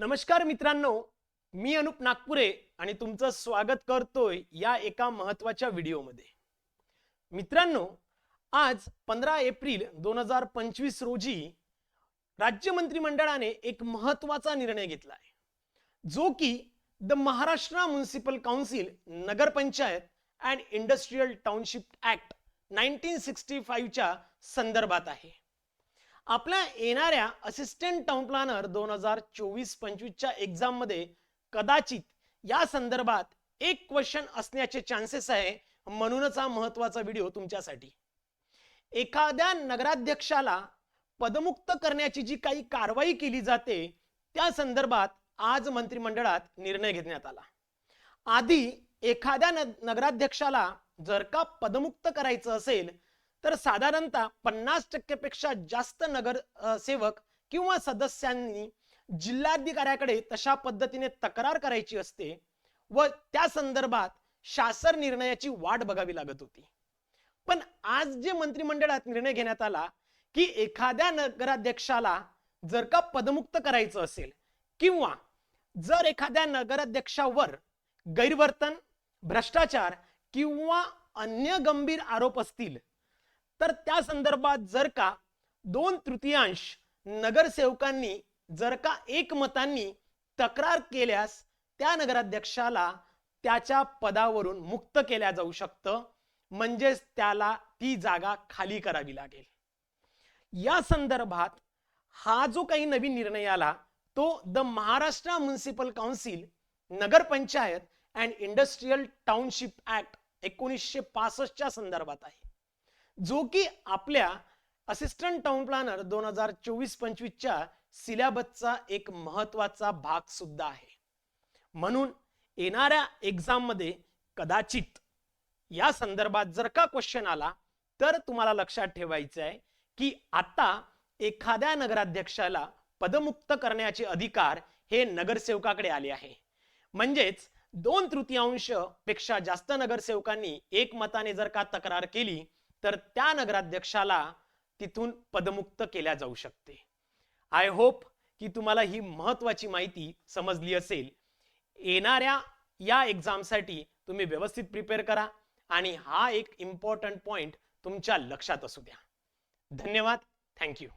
नमस्कार मित्रांनो मी अनुप नागपुरे आणि तुमचं स्वागत करतोय या एका महत्त्वाच्या व्हिडिओमध्ये. मित्रांनो आज पंधरा एप्रिल दोन हजार पंचवीस रोजी राज्य मंत्रिमंडळाने एक महत्त्वाचा निर्णय घेतला आहे जो की the Maharashtra municipal council Nagarpanchayat and industrial township act nineteen sixty फाईव्हच्या संदर्भात आहे. आपल्या येणाऱ्या असिस्टंट टाउन प्लॅनर दोन हजार चोवीस पंचवीसच्या एक्झाममध्ये कदाचित या संदर्भात एक क्वेश्चन असण्याचे चान्सेस आहे म्हणूनच हा महत्त्वाचा व्हिडिओ तुमच्यासाठी. एखाद्या नगराध्यक्षाला पदमुक्त करण्याची जी काही कारवाई केली जाते त्या संदर्भात आज मंत्रिमंडळात निर्णय घेण्यात आला. आधी एखाद्या नगराध्यक्षाला जर का पदमुक्त करायचं असेल तर साधारणतः पन्नास टक्केपेक्षा जास्त नगर सेवक किंवा सदस्यांनी जिल्हाधिकाऱ्याकडे तशा पद्धतीने तक्रार करायची असते व त्या संदर्भात शासन निर्णयाची वाट बघावी लागत होती. पण आज जे मंत्रिमंडळात निर्णय घेण्यात आला की एखाद्या नगराध्यक्षाला जर का पदमुक्त करायचं असेल किंवा जर एखाद्या नगराध्यक्षावर गैरवर्तन भ्रष्टाचार किंवा अन्य गंभीर आरोप असतील तर त्या संदर्भात जर का दोन तृतीयांश नगरसेवकांनी जर का एकमतांनी तक्रार केल्यास त्या नगराध्यक्षाला त्याच्या पदावरून मुक्त केल्या जाऊ शकतं. म्हणजेच त्याला ती जागा खाली करावी लागेल. या संदर्भात हा जो काही नवीन निर्णय आला तो the Maharashtra municipal council Nagarpanchayat and industrial township act एकोणीसशे पासष्टच्या संदर्भात आहे. जो की आपल्या असिस्टंट टाउन प्लॅनर दोन हजार चोवीस पंचवीसच्या सिलेबसचा एक महत्त्वाचा भाग सुद्धा आहे. म्हणून येणाऱ्या एक्झाममध्ये कदाचित या संदर्भात जर का क्वेश्चन आला तर तुम्हाला लक्षात ठेवायचं आहे की आता एखाद्या नगराध्यक्षाला पदमुक्त करण्याचे अधिकार हे नगरसेवकाकडे आले आहे. म्हणजेच दोन तृतीयांशपेक्षा जास्त नगरसेवकांनी एकमताने जर का तक्रार केली तर त्या नगराध्यक्षाला तिथून पदमुक्त केल्या जाऊ शकते. आय होप की तुम्हाला ही महत्वाची माहिती समजली असेल. येणाऱ्या या एक्झामसाठी तुम्ही व्यवस्थित प्रिपेअर करा आणि हा एक इम्पॉर्टंट पॉइंट तुमच्या लक्षात असू द्या. धन्यवाद. थँक्यू